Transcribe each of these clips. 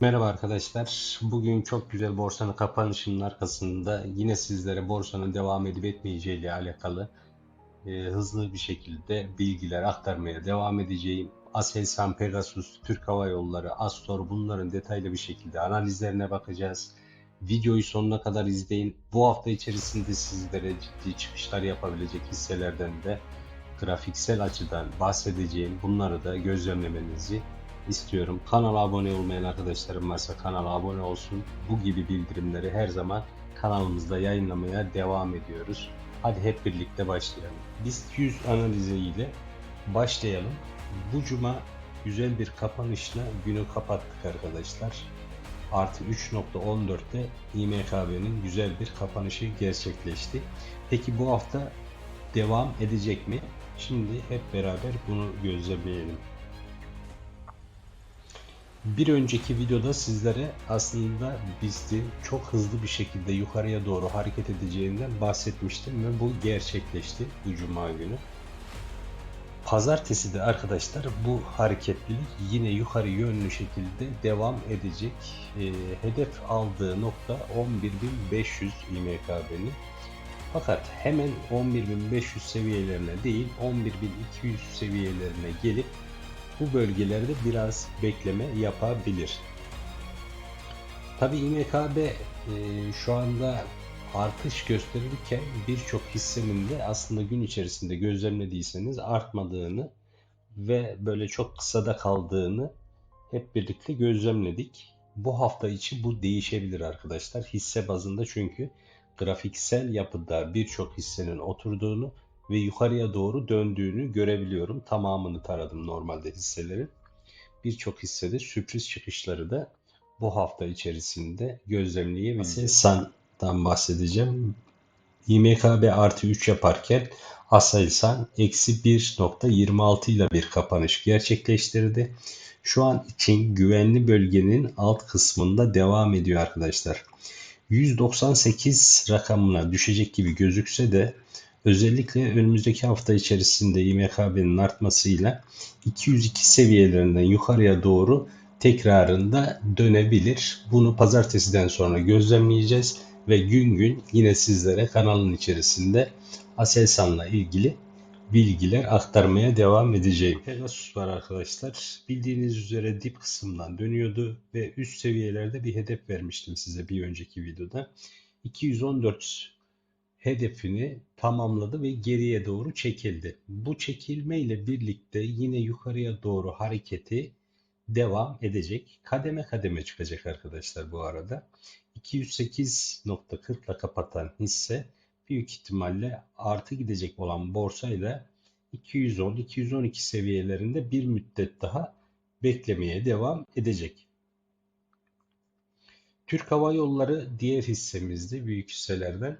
Merhaba arkadaşlar. Bugün çok güzel borsanın kapanışının arkasında yine sizlere borsanın devam edip etmeyeceği ile alakalı e, hızlı bir şekilde bilgiler aktarmaya devam edeceğim. Aselsan, Pegasus, Türk Hava Yolları, Astor bunların detaylı bir şekilde analizlerine bakacağız. Videoyu sonuna kadar izleyin. Bu hafta içerisinde sizlere ciddi çıkışlar yapabilecek hisselerden de grafiksel açıdan bahsedeceğim. Bunları da gözlemlemenizi istiyorum. Kanala abone olmayan arkadaşlarım varsa kanala abone olsun. Bu gibi bildirimleri her zaman kanalımızda yayınlamaya devam ediyoruz. Hadi hep birlikte başlayalım. BIST 100 analizi ile başlayalım. Bu cuma güzel bir kapanışla günü kapattık arkadaşlar. Artı 3.14'te İMKB'nin güzel bir kapanışı gerçekleşti. Peki bu hafta devam edecek mi? Şimdi hep beraber bunu gözlemleyelim. Bir önceki videoda sizlere aslında BIST'in çok hızlı bir şekilde yukarıya doğru hareket edeceğinden bahsetmiştim ve bu gerçekleşti bu cuma günü. Pazartesi de arkadaşlar bu hareketlilik yine yukarı yönlü şekilde devam edecek. E, hedef aldığı nokta 11.500 İMKB'nin. Fakat hemen 11.500 seviyelerine değil 11.200 seviyelerine gelip bu bölgelerde biraz bekleme yapabilir. Tabi İMKB e, şu anda artış gösterirken birçok hissenin de aslında gün içerisinde gözlemlediyseniz artmadığını ve böyle çok kısada kaldığını hep birlikte gözlemledik. Bu hafta içi bu değişebilir arkadaşlar. Hisse bazında çünkü grafiksel yapıda birçok hissenin oturduğunu ve yukarıya doğru döndüğünü görebiliyorum. Tamamını taradım normalde hisselerin. Birçok hissede sürpriz çıkışları da bu hafta içerisinde gözlemleyebiliriz. Aselsan'dan bahsedeceğim. İMKB artı 3 yaparken Aselsan eksi 1.26 ile bir kapanış gerçekleştirdi. Şu an için güvenli bölgenin alt kısmında devam ediyor arkadaşlar. 198 rakamına düşecek gibi gözükse de Özellikle önümüzdeki hafta içerisinde İMKB'nin artmasıyla 202 seviyelerinden yukarıya doğru tekrarında dönebilir. Bunu pazartesiden sonra gözlemleyeceğiz ve gün gün yine sizlere kanalın içerisinde Aselsan'la ilgili bilgiler aktarmaya devam edeceğim. Pegasus var arkadaşlar. Bildiğiniz üzere dip kısımdan dönüyordu ve üst seviyelerde bir hedef vermiştim size bir önceki videoda. 214 hedefini tamamladı ve geriye doğru çekildi. Bu çekilme ile birlikte yine yukarıya doğru hareketi devam edecek. Kademe kademe çıkacak arkadaşlar bu arada. 208.40 ile kapatan hisse büyük ihtimalle artı gidecek olan borsayla 210-212 seviyelerinde bir müddet daha beklemeye devam edecek. Türk Hava Yolları diğer hissemizdi büyük hisselerden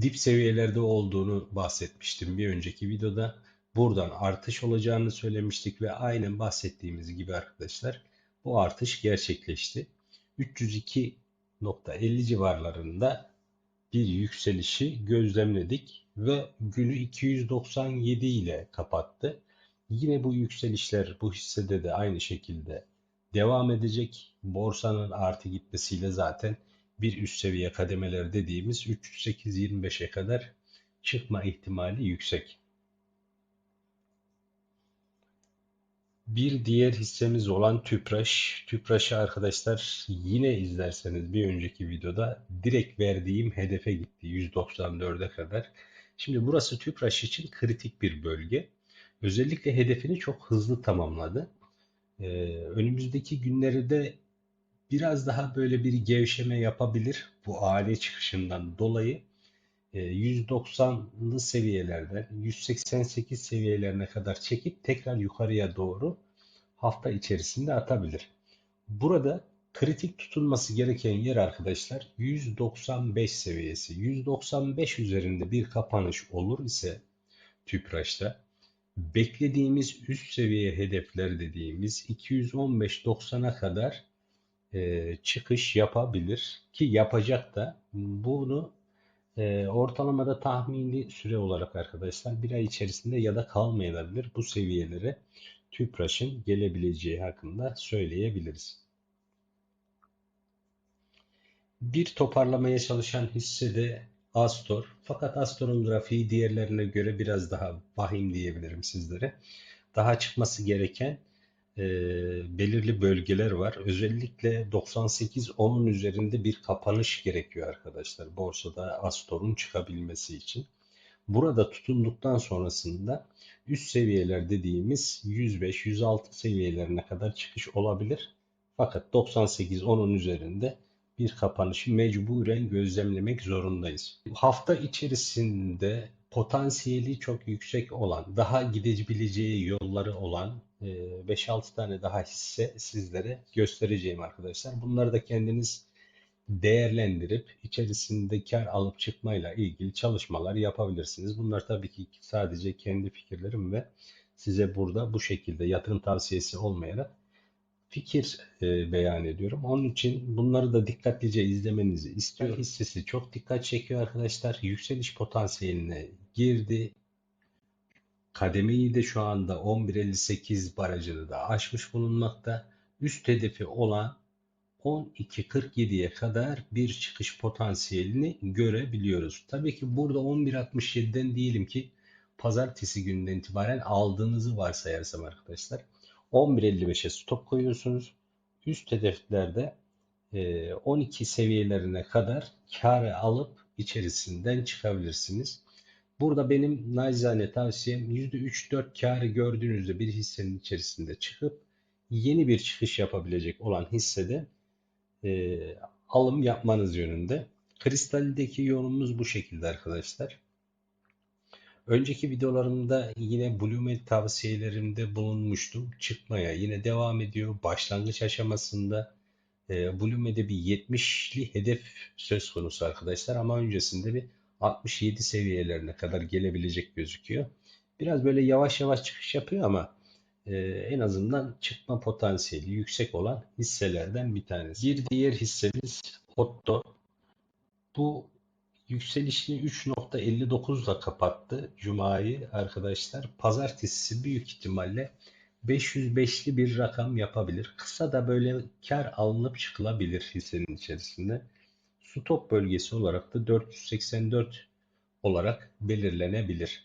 dip seviyelerde olduğunu bahsetmiştim bir önceki videoda. Buradan artış olacağını söylemiştik ve aynen bahsettiğimiz gibi arkadaşlar bu artış gerçekleşti. 302.50 civarlarında bir yükselişi gözlemledik ve günü 297 ile kapattı. Yine bu yükselişler bu hissede de aynı şekilde devam edecek. Borsanın artı gitmesiyle zaten bir üst seviye kademeler dediğimiz 308-25'e kadar çıkma ihtimali yüksek. Bir diğer hissemiz olan Tüpraş. Tüpraş'ı arkadaşlar yine izlerseniz bir önceki videoda direkt verdiğim hedefe gitti 194'e kadar. Şimdi burası Tüpraş için kritik bir bölge. Özellikle hedefini çok hızlı tamamladı. Ee, önümüzdeki günlerde biraz daha böyle bir gevşeme yapabilir bu aile çıkışından dolayı. 190'lı e, seviyelerden 188 seviyelerine kadar çekip tekrar yukarıya doğru hafta içerisinde atabilir. Burada kritik tutulması gereken yer arkadaşlar 195 seviyesi. 195 üzerinde bir kapanış olur ise Tüpraş'ta beklediğimiz üst seviye hedefler dediğimiz 215-90'a kadar e, çıkış yapabilir ki yapacak da bunu e, ortalamada tahmini süre olarak arkadaşlar bir ay içerisinde ya da kalmayabilir bu seviyelere TÜPRAŞ'ın gelebileceği hakkında söyleyebiliriz. Bir toparlamaya çalışan hisse de Astor. Fakat Astor'un grafiği diğerlerine göre biraz daha vahim diyebilirim sizlere. Daha çıkması gereken e, belirli bölgeler var. Özellikle 98-10'un üzerinde bir kapanış gerekiyor arkadaşlar. Borsada Astor'un çıkabilmesi için. Burada tutunduktan sonrasında üst seviyeler dediğimiz 105-106 seviyelerine kadar çıkış olabilir. Fakat 98-10'un üzerinde bir kapanışı mecburen gözlemlemek zorundayız. Hafta içerisinde potansiyeli çok yüksek olan, daha gidebileceği yolları olan 5-6 tane daha hisse sizlere göstereceğim arkadaşlar. Bunları da kendiniz değerlendirip içerisinde kar alıp çıkmayla ilgili çalışmalar yapabilirsiniz. Bunlar tabii ki sadece kendi fikirlerim ve size burada bu şekilde yatırım tavsiyesi olmayarak fikir e, beyan ediyorum. Onun için bunları da dikkatlice izlemenizi istiyorum. Hissesi çok dikkat çekiyor arkadaşlar. Yükseliş potansiyeline girdi. Kademeyi de şu anda 11.58 barajını da aşmış bulunmakta. Üst hedefi olan 12.47'ye kadar bir çıkış potansiyelini görebiliyoruz. Tabii ki burada 11.67'den diyelim ki pazartesi gününden itibaren aldığınızı varsayarsam arkadaşlar 11.55'e stop koyuyorsunuz. Üst hedeflerde 12 seviyelerine kadar karı alıp içerisinden çıkabilirsiniz. Burada benim nacizane tavsiyem %3-4 karı gördüğünüzde bir hissenin içerisinde çıkıp yeni bir çıkış yapabilecek olan hissede e, alım yapmanız yönünde. Kristaldeki yorumumuz bu şekilde arkadaşlar. Önceki videolarımda yine Bluemel tavsiyelerimde bulunmuştum. Çıkmaya yine devam ediyor. Başlangıç aşamasında e, Bluemel'de bir 70'li hedef söz konusu arkadaşlar ama öncesinde bir 67 seviyelerine kadar gelebilecek gözüküyor. Biraz böyle yavaş yavaş çıkış yapıyor ama e, en azından çıkma potansiyeli yüksek olan hisselerden bir tanesi. Bir diğer hissemiz Otto. Bu yükselişini 3.59 ile kapattı Cuma'yı arkadaşlar. Pazartesi büyük ihtimalle 505'li bir rakam yapabilir. Kısa da böyle kar alınıp çıkılabilir hissenin içerisinde. Stop bölgesi olarak da 484 olarak belirlenebilir.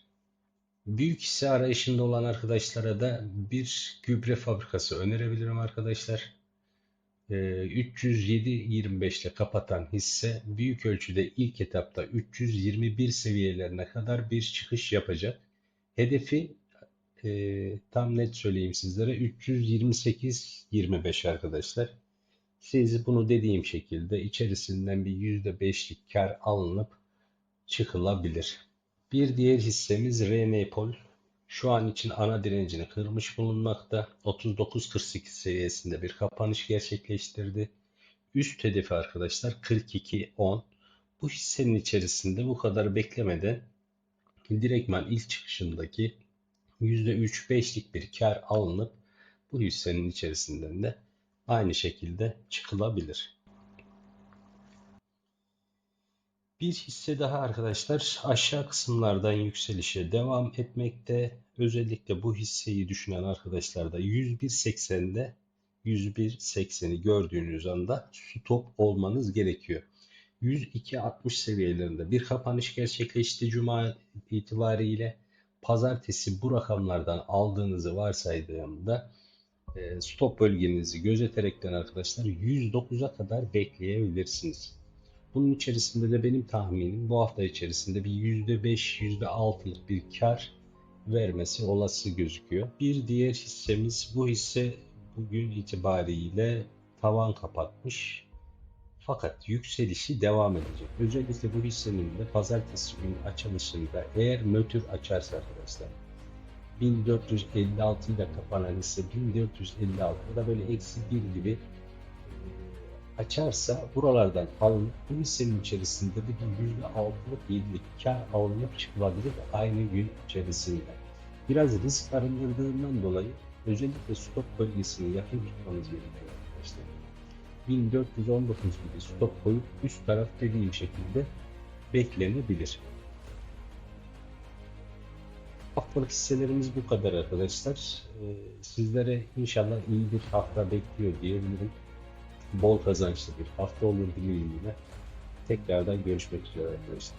Büyük hisse arayışında olan arkadaşlara da bir gübre fabrikası önerebilirim arkadaşlar. 307.25 ee, ile kapatan hisse büyük ölçüde ilk etapta 321 seviyelerine kadar bir çıkış yapacak. Hedefi e, tam net söyleyeyim sizlere 328.25 arkadaşlar. Siz bunu dediğim şekilde içerisinden bir %5'lik kar alınıp çıkılabilir. Bir diğer hissemiz Renepol. Şu an için ana direncini kırmış bulunmakta. 39.48 seviyesinde bir kapanış gerçekleştirdi. Üst hedefi arkadaşlar 42.10. Bu hissenin içerisinde bu kadar beklemeden direktman ilk çıkışındaki %3-5'lik bir kar alınıp bu hissenin içerisinden de aynı şekilde çıkılabilir. Bir hisse daha arkadaşlar aşağı kısımlardan yükselişe devam etmekte. Özellikle bu hisseyi düşünen arkadaşlar da 101.80'de 101.80'i gördüğünüz anda stop olmanız gerekiyor. 102.60 seviyelerinde bir kapanış gerçekleşti Cuma itibariyle. Pazartesi bu rakamlardan aldığınızı varsaydığımda stop bölgenizi gözeterekten arkadaşlar 109'a kadar bekleyebilirsiniz. Bunun içerisinde de benim tahminim bu hafta içerisinde bir %5, %6'lık bir kar vermesi olası gözüküyor. Bir diğer hissemiz bu hisse bugün itibariyle tavan kapatmış. Fakat yükselişi devam edecek. Özellikle bu hissenin de pazartesi günü açılışında eğer nötr açarsa arkadaşlar 1456 ile kapanan hisse 1456'da böyle eksi 1 gibi açarsa buralardan alınıp bu hissenin içerisinde de bir yüzde altılık yedilik kar alınıp çıkılabilir aynı gün içerisinde. Biraz risk arındırdığından dolayı özellikle stop bölgesini yakın tutmanız gerekiyor arkadaşlar. 1419 gibi stop koyup üst taraf dediğim şekilde beklenebilir. Haftalık hisselerimiz bu kadar arkadaşlar. Ee, sizlere inşallah iyi bir hafta bekliyor diyebilirim bol kazançlı bir hafta olur dileğiyle. Tekrardan görüşmek üzere arkadaşlar.